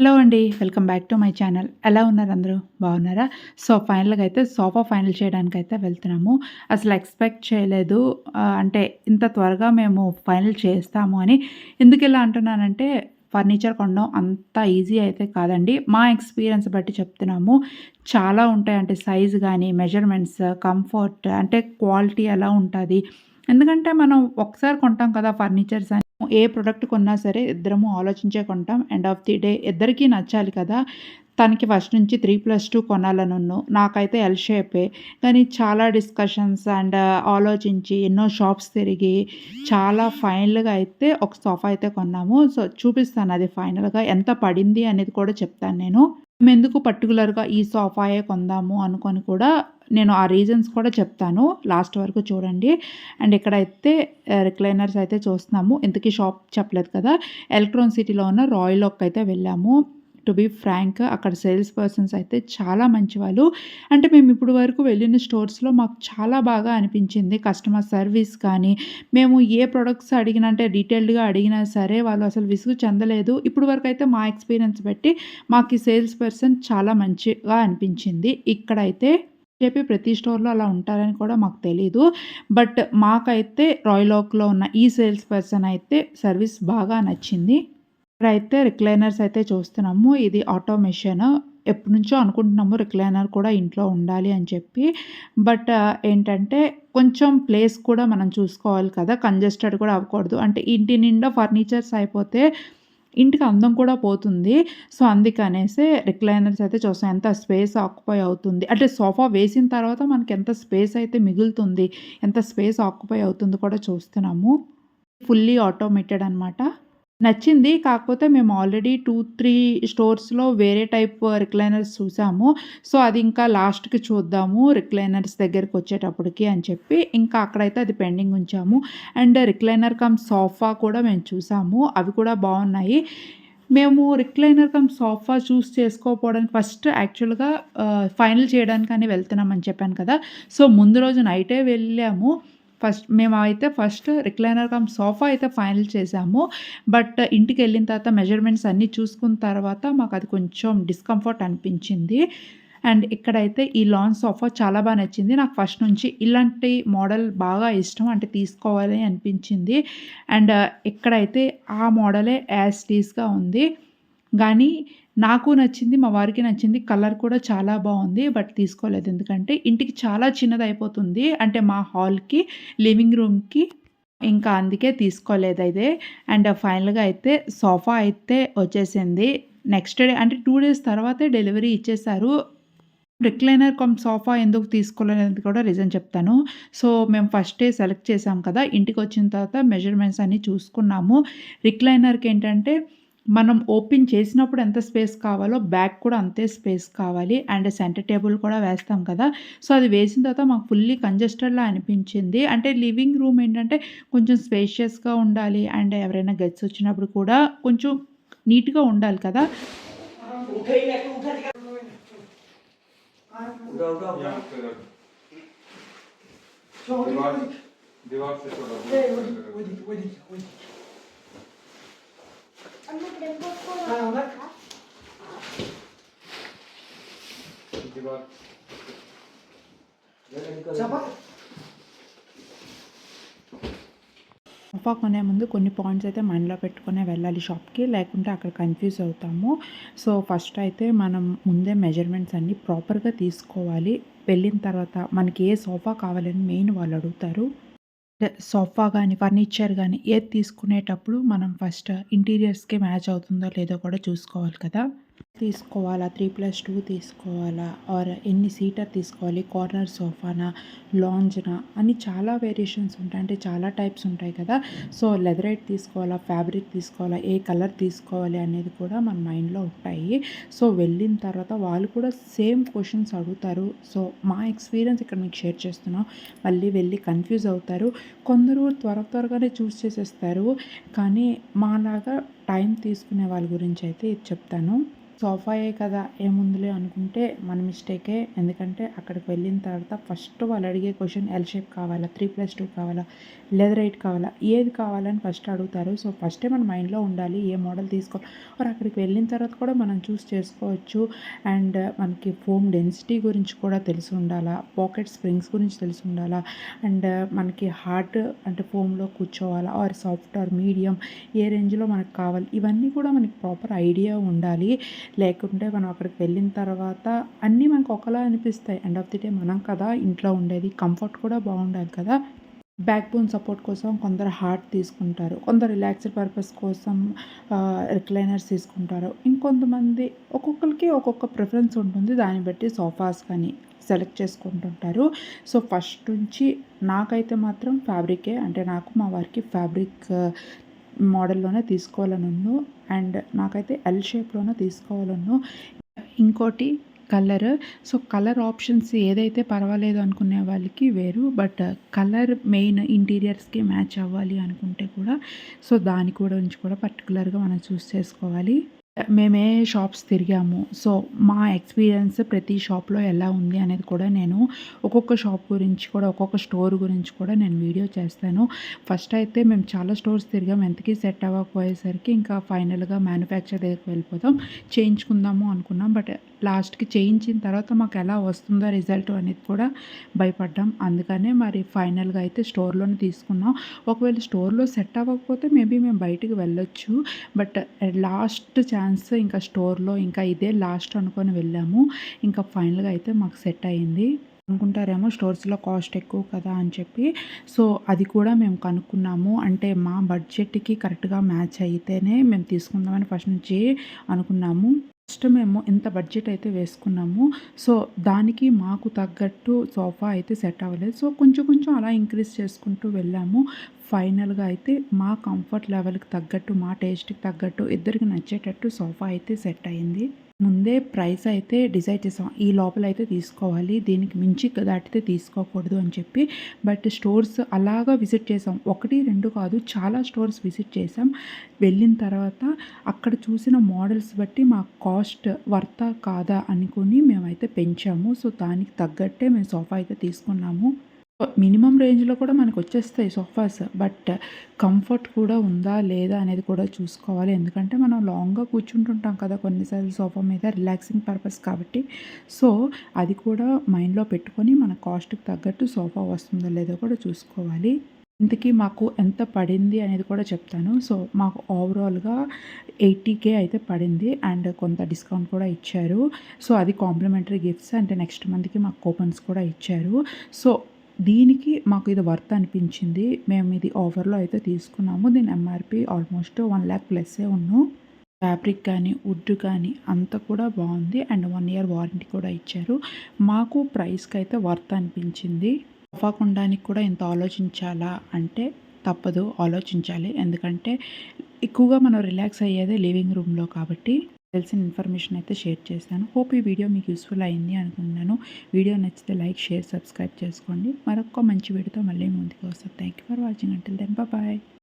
Hello అండి. Welcome back to my channel. ఎలా ఉన్నారు అందరూ? బాగున్నారా? సో, ఫైనల్‌గా అయితే సోఫా ఫైనల్ చేయడానికి అయితే వెళ్తున్నాము. అసలు ఎక్స్‌పెక్ట్ చేయలేదు. అంటే ఇంత త్వరగా మేము ఫైనల్ చేస్తాము అని. ఎందుకు ఇలా అంటున్నానంటే ఫర్నిచర్ కొనడం అంత ఈజీ అయితే కాదండి. మా ఎక్స్‌పీరియన్స్ బట్టి చెప్తున్నాము. చాలా ఉంటాయి. అంటే సైజ్ కానీ మెజర్‌మెంట్స్, కంఫర్ట్ అంటే క్వాలిటీ ఎలా ఉంటుంది ఎందుకంటే మనం ఒకసారి కొంటాం కదా ఫర్నిచర్స్ అని. ఏ ప్రోడక్ట్ కొన్నా సరే ఇద్దరము ఆలోచించే కొంటాం. ఎండ్ ఆఫ్ ది డే ఇద్దరికీ నచ్చాలి కదా! తనకి ఫస్ట్ నుంచి 3+2 కొనాలనున్ను. నాకైతే ఎల్ షేపే. కానీ చాలా డిస్కషన్స్ అండ్ uh, ఆలోచించి ఎన్నో షాప్స్ తిరిగి చాలా ఫైనల్‌గా అయితే ఒక సోఫా అయితే కొన్నాము. సో, చూపిస్తాను అది ఫైనల్‌గా ఎంత పడింది అనేది కూడా చెప్తాను నేను. మేము ఎందుకు పర్టికులర్గా ఈ సోఫాయే కొందాము అనుకొని కూడా నేను ఆ రీజన్స్ కూడా చెప్తాను. లాస్ట్ వరకు చూడండి. అండ్ ఇక్కడైతే uh, రిక్లైనర్స్ అయితే చూస్తున్నాము. ఇంతకీ షాప్ చెప్పలేదు కదా! ఎలక్ట్రాన్ సిటీలో ఉన్న రాయల్ ఒక్ అయితే వెళ్ళాము. టు బీ ఫ్రాంక్ అక్కడ సేల్స్ పర్సన్స్ అయితే చాలా మంచివాళ్ళు. అంటే మేము ఇప్పుడు వరకు వెళ్ళిన స్టోర్స్‌లో మాకు చాలా బాగా అనిపించింది. కస్టమర్ సర్వీస్ కానీ, మేము ఏ ప్రొడక్ట్స్ అడిగినా అంటే డీటెయిల్డ్‌గా అడిగినా సరే వాళ్ళు అసలు విసుగు చెందలేదు. ఇప్పుడు వరకు అయితే మా ఎక్స్‌పీరియన్స్ బట్టి మాకు ఈ సేల్స్ పర్సన్ చాలా మంచిగా అనిపించింది. ఇక్కడైతే చెప్పి ప్రతి స్టోర్‌లో అలా ఉంటారని కూడా మాకు తెలీదు. బట్ మాకైతే రాయల్ ఓక్‌లో ఉన్న ఈ సేల్స్ పర్సన్ అయితే సర్వీస్ బాగా నచ్చింది. ఇక్కడైతే రిక్లైనర్స్ అయితే చూస్తున్నాము. ఇది ఆటోమేషన్. ఎప్పటినుంచో అనుకుంటున్నాము రిక్లైనర్ కూడా ఇంట్లో ఉండాలి అని చెప్పి. బట్ ఏంటంటే కొంచెం ప్లేస్ కూడా మనం చూసుకోవాలి కదా! కంజెస్టెడ్ కూడా అవ్వకూడదు. అంటే ఇంటి నిండా ఫర్నిచర్స్ అయిపోతే ఇంటికి అందం కూడా పోతుంది. సో, అందుకనేసే రిక్లైనర్స్ అయితే చూస్తాం. ఎంత స్పేస్ ఆక్యుపై అవుతుంది. అంటే సోఫా వేసిన తర్వాత మనకి ఎంత స్పేస్ అయితే మిగులుతుంది. ఎంత స్పేస్ ఆక్యుపై అవుతుంది కూడా చూస్తున్నాము. ఫుల్లీ ఆటోమేటెడ్ అనమాట. నచ్చింది. కాకపోతే మేము ఆల్రెడీ 2, 3 స్టోర్స్‌లో వేరే టైప్ రిక్లైనర్స్ చూసాము. సో, అది ఇంకా లాస్ట్‌కి చూద్దాము రిక్లైనర్స్ దగ్గరకొచ్చేటప్పటికి అని చెప్పి ఇంకా అక్కడైతే అది పెండింగ్ ఉంచాము. అండ్ రిక్లైనర్ కమ్ సోఫా కూడా మేము చూసాము. అవి కూడా బాగున్నాయి మేము రిక్లైనర్ కమ్ సోఫా చూస్ చేసుకోపోవడానికి ఫస్ట్ యాక్చువల్‌గా ఆహ్, ఫైనల్ చేయడానికని వెళ్తున్నామని చెప్పాను కదా! సో, ముందు రోజు నైటే వెళ్ళాము. ఫస్ట్ మేము అయితే ఫస్ట్ రిక్లైనర్ కమ్ సోఫా అయితే ఫైనల్ చేసాము. బట్ ఇంటికి వెళ్ళిన తర్వాత మెజర్‌మెంట్స్ అన్నీ చూసుకున్న తర్వాత మాకు అది కొంచెం డిస్కంఫర్ట్ అనిపించింది. అండ్ ఇక్కడైతే ఈ లాన్ సోఫా చాలా బాగా నచ్చింది. నాకు ఫస్ట్ నుంచి ఇలాంటి మోడల్ బాగా ఇష్టం. అంటే తీసుకోవాలి అనిపించింది. అండ్ ఇక్కడైతే ఆ మోడలే యాజ్ టీస్గా ఉంది. కానీ నాకు నచ్చింది. మా వారికి నచ్చింది. కలర్ కూడా చాలా బాగుంది బట్ తీసుకోలేదు. ఎందుకంటే ఇంటికి చాలా చిన్నది అయిపోతుంది అంటే మా హాల్‌కి, లివింగ్ రూమ్‌కి. ఇంకా అందుకే తీసుకోలేదయితే. అండ్ ఫైనల్‌గా అయితే సోఫా అయితే వచ్చేసింది. నెక్స్ట్ డే అంటే టూ డేస్ తర్వాతే డెలివరీ ఇచ్చేశారు. రిక్లైనర్ కమ్ సోఫా ఎందుకు తీసుకోలేదనేది కూడా రీజన్ చెప్తాను. సో, మేము ఫస్ట్ డే సెలెక్ట్ చేసాం కదా! ఇంటికి వచ్చిన తర్వాత మెజర్‌మెంట్స్ అన్నీ చూసుకున్నాము. రిక్లైనర్కి ఏంటంటే మనం ఓపెన్ చేసినప్పుడు ఎంత స్పేస్ కావాలో బ్యాక్ కూడా అంతే స్పేస్ కావాలి. అండ్ సెంటర్ టేబుల్ కూడా వేస్తాం కదా! సో, అది వేసిన తర్వాత మాకు ఫుల్లీ కంజెస్టెడ్‌లా అనిపించింది. అంటే లివింగ్ రూమ్ ఏంటంటే కొంచెం స్పేషియస్‌గా ఉండాలి. అండ్ ఎవరైనా గెస్ట్స్ వచ్చినప్పుడు కూడా కొంచెం నీట్‌గా ఉండాలి కదా! సోఫా కొనే ముందు కొన్ని పాయింట్స్ అయితే మైండ్‌లో పెట్టుకునే వెళ్ళాలి షాప్‌కి. లేకుంటే అక్కడ కన్‌ఫ్యూజ్ అవుతాము. సో, ఫస్ట్ అయితే మనం ముందే మెజర్‌మెంట్స్ అన్నీ ప్రాపర్‌గా తీసుకోవాలి. వెళ్ళిన తర్వాత మనకి ఏ సోఫా కావాలని మెయిన్ వాళ్ళు అడుగుతారు. సోఫా కానీ ఫర్నిచర్ కానీ ఏది తీసుకునేటప్పుడు మనం ఫస్ట్ ఇంటీరియర్స్‌కి మ్యాచ్ అవుతుందో లేదో కూడా చూసుకోవాలి కదా! తీసుకోవాలా? 3+2 తీసుకోవాలా? ఆర్ ఎన్ని సీటర్ తీసుకోవాలి? కార్నర్ సోఫానా? లాంజ్‌నా? అని చాలా వేరియేషన్స్ ఉంటాయి. అంటే చాలా టైప్స్ ఉంటాయి కదా! సో, లెదరైట్ తీసుకోవాలా? ఫ్యాబ్రిక్ తీసుకోవాలా? ఏ కలర్ తీసుకోవాలి? అనేది కూడా మన మైండ్‌లో ఉంటాయి. సో, వెళ్ళిన తర్వాత వాళ్ళు కూడా సేమ్ క్వశ్చన్స్ అడుగుతారు. సో, మా ఎక్స్‌పీరియన్స్ ఇక్కడ మీకు షేర్ చేస్తున్నాం. మళ్ళీ వెళ్ళి కన్‌ఫ్యూజ్ అవుతారు. కొందరు త్వర త్వరగానే చూస్ చేసేస్తారు. కానీ మాలాగా టైం తీసుకునే వాళ్ళ గురించి అయితే ఇది చెప్తాను. సోఫాయే కదా ఏముందిలే అనుకుంటే మన మిస్టేకే. ఎందుకంటే అక్కడికి వెళ్ళిన తర్వాత ఫస్ట్ వాళ్ళు అడిగే క్వశ్చన్ ఎల్ షేప్ కావాలా త్రీ ప్లస్ టూ కావాలా లెదర్ ఎయిట్ కావాలా ఏది కావాలని ఫస్ట్ అడుగుతారు. సో ఫస్టే మన మైండ్లో ఉండాలి ఏ మోడల్ తీసుకోవాలి మరి అక్కడికి వెళ్ళిన తర్వాత కూడా మనం చూస్ చేసుకోవచ్చు. అండ్ మనకి ఫోమ్ డెన్సిటీ గురించి కూడా తెలిసి ఉండాలా పాకెట్ స్ప్రింగ్స్ గురించి తెలిసి ఉండాలా అండ్ మనకి హార్డ్ అంటే ఫోమ్లో కూర్చోవాలా ఆర్ సాఫ్ట్ ఆర్ మీడియం ఏ రేంజ్లో మనకు కావాలి ఇవన్నీ కూడా మనకి ప్రాపర్ ఐడియా ఉండాలి. లేకుంటే మనం అక్కడికి వెళ్ళిన తర్వాత అన్నీ మనకు ఒకలా అనిపిస్తాయి. ఎండ్ ఆఫ్ ది డే మనం కదా ఇంట్లో ఉండేది కంఫర్ట్ కూడా బాగుండాలి కదా. బ్యాక్ బోన్ సపోర్ట్ కోసం కొందరు హార్ట్ తీసుకుంటారు కొందరు రిలాక్స్డ్ పర్పస్ కోసం రిక్లైనర్స్ తీసుకుంటారు. ఇంకొంతమంది ఒక్కొక్కరికి ఒక్కొక్క ప్రిఫరెన్స్ ఉంటుంది. దాన్ని బట్టి సోఫాస్ కానీ సెలెక్ట్ చేసుకుంటుంటారు. సో ఫస్ట్ నుంచి నాకైతే మాత్రం ఫ్యాబ్రికే అంటే నాకు మా వారికి ఫ్యాబ్రిక్ మోడల్లోనే తీసుకోవాలని ఉన్ను అండ్ నాకైతే ఎల్ షేప్లోనే తీసుకోవాలను ఇంకోటి కలర్ సో కలర్ ఆప్షన్స్ ఏదైతే పర్వాలేదు అనుకునే వాళ్ళకి వేరు బట్ కలర్ మెయిన్ ఇంటీరియర్స్కి మ్యాచ్ అవ్వాలి అనుకుంటే కూడా సో దాని గురించి కూడా పర్టికులర్గా మనం చూస్ చేసుకోవాలి. మేమే షాప్స్ తిరిగాము. సో మా ఎక్స్పీరియన్స్ ప్రతి షాప్లో ఎలా ఉంది అనేది కూడా నేను ఒక్కొక్క షాప్ గురించి కూడా ఒక్కొక్క స్టోర్ గురించి కూడా నేను వీడియో చేస్తాను. ఫస్ట్ అయితే మేము చాలా స్టోర్స్ తిరిగాం. ఎంతకీ సెట్ అవ్వకపోయేసరికి ఇంకా ఫైనల్గా మ్యానుఫ్యాక్చర్ దగ్గరికి వెళ్ళిపోతాం చేయించుకుందాము అనుకున్నాం. బట్ లాస్ట్కి చేయించిన తర్వాత మాకు ఎలా వస్తుందో రిజల్ట్ అనేది కూడా భయపడ్డాం. అందుకనే మరి ఫైనల్గా అయితే స్టోర్లోనే తీసుకున్నాం. ఒకవేళ స్టోర్లో సెట్ అవ్వకపోతే మేబీ మేము బయటికి వెళ్ళొచ్చు. బట్ లాస్ట్ ఛాన్స్ ఇంకా స్టోర్లో ఇంకా ఇదే లాస్ట్ అనుకొని వెళ్ళాము. ఇంకా ఫైనల్గా అయితే మాకు సెట్ అయ్యింది అనుకుంటారేమో స్టోర్స్లో కాస్ట్ ఎక్కువ కదా అని చెప్పి. సో అది కూడా మేము కనుక్కున్నాము. అంటే మా బడ్జెట్కి కరెక్ట్గా మ్యాచ్ అయితేనే మేము తీసుకుందామని ఫస్ట్ నుంచి అనుకున్నాము. ఫస్ట్ మేము ఎంత బడ్జెట్ అయితే వేసుకున్నాము సో దానికి మాకు తగ్గట్టు సోఫా అయితే సెట్ అవ్వలేదు. సో కొంచెం కొంచెం అలా ఇంక్రీజ్ చేసుకుంటూ వెళ్ళాము. ఫైనల్గా అయితే మా కంఫర్ట్ లెవెల్కి తగ్గట్టు మా టేస్ట్కి తగ్గట్టు ఇద్దరికి నచ్చేటట్టు సోఫా అయితే సెట్ అయింది. ముందే ప్రైస్ అయితే డిసైడ్ చేసాం. ఈ లోపల అయితే తీసుకోవాలి. దీనికి మించి దాటితే తీసుకోకూడదు అని చెప్పి. బట్ స్టోర్స్ అలాగా విజిట్ చేసాం. ఒకటి రెండు కాదు చాలా స్టోర్స్ విజిట్ చేసాం. వెళ్ళిన తర్వాత అక్కడ చూసిన మోడల్స్ బట్టి మా కాస్ట్ వర్తా కాదా అనుకుని మేమైతే పెంచాము. సో దానికి తగ్గట్టే మేము సోఫా అయితే తీసుకున్నాము. మినిమం రేంజ్లో కూడా మనకు వచ్చేస్తాయి సోఫాస్ బట్ కంఫర్ట్ కూడా ఉందా లేదా అనేది కూడా చూసుకోవాలి. ఎందుకంటే మనం లాంగ్గా కూర్చుంటుంటాం కదా కొన్నిసార్లు సోఫా మీద రిలాక్సింగ్ పర్పస్ కాబట్టి. సో అది కూడా మైండ్లో పెట్టుకొని మన కాస్ట్కి తగ్గట్టు సోఫా వస్తుందో లేదో కూడా చూసుకోవాలి. ఇంతకీ మాకు ఎంత పడింది అనేది కూడా చెప్తాను. సో మాకు ఓవరాల్గా ఎయిటీకే అయితే పడింది అండ్ కొంత డిస్కౌంట్ కూడా ఇచ్చారు. సో అది కాంప్లిమెంటరీ గిఫ్ట్స్ అంటే నెక్స్ట్ మంత్కి మాకు కూపన్స్ కూడా ఇచ్చారు. సో దీనికి మాకు ఇది వర్త్ అనిపించింది. మేము ఇది ఆఫర్లో అయితే తీసుకున్నాము. దీని ఎంఆర్పి ఆల్మోస్ట్ వన్ ల్యాక్ ప్లస్సే ఉన్నాం. ఫ్యాబ్రిక్ కానీ వుడ్ కానీ అంత కూడా బాగుంది. అండ్ వన్ ఇయర్ వారంటీ కూడా ఇచ్చారు. మాకు ప్రైస్కి అయితే వర్త్ అనిపించింది. అవ్వకుండానికి కూడా ఇంత ఆలోచించాలా అంటే తప్పదు. ఆలోచించాలి. ఎందుకంటే ఎక్కువగా మనం రిలాక్స్ అయ్యేదే లివింగ్ రూమ్లో కాబట్టి. తెలిసిన ఇన్ఫర్మేషన్ అయితే షేర్ చేశాను. హోప్ ఈ వీడియో మీకు యూస్ఫుల్ అయింది అనుకున్నాను వీడియో నచ్చితే లైక్ షేర్ సబ్స్క్రైబ్ చేసుకోండి. మరొక మంచి వీడియోతో మళ్ళీ ముందుకు వస్తాను. థ్యాంక్ యూ ఫర్ వాచింగ్ అంటే దెన్ బాయ్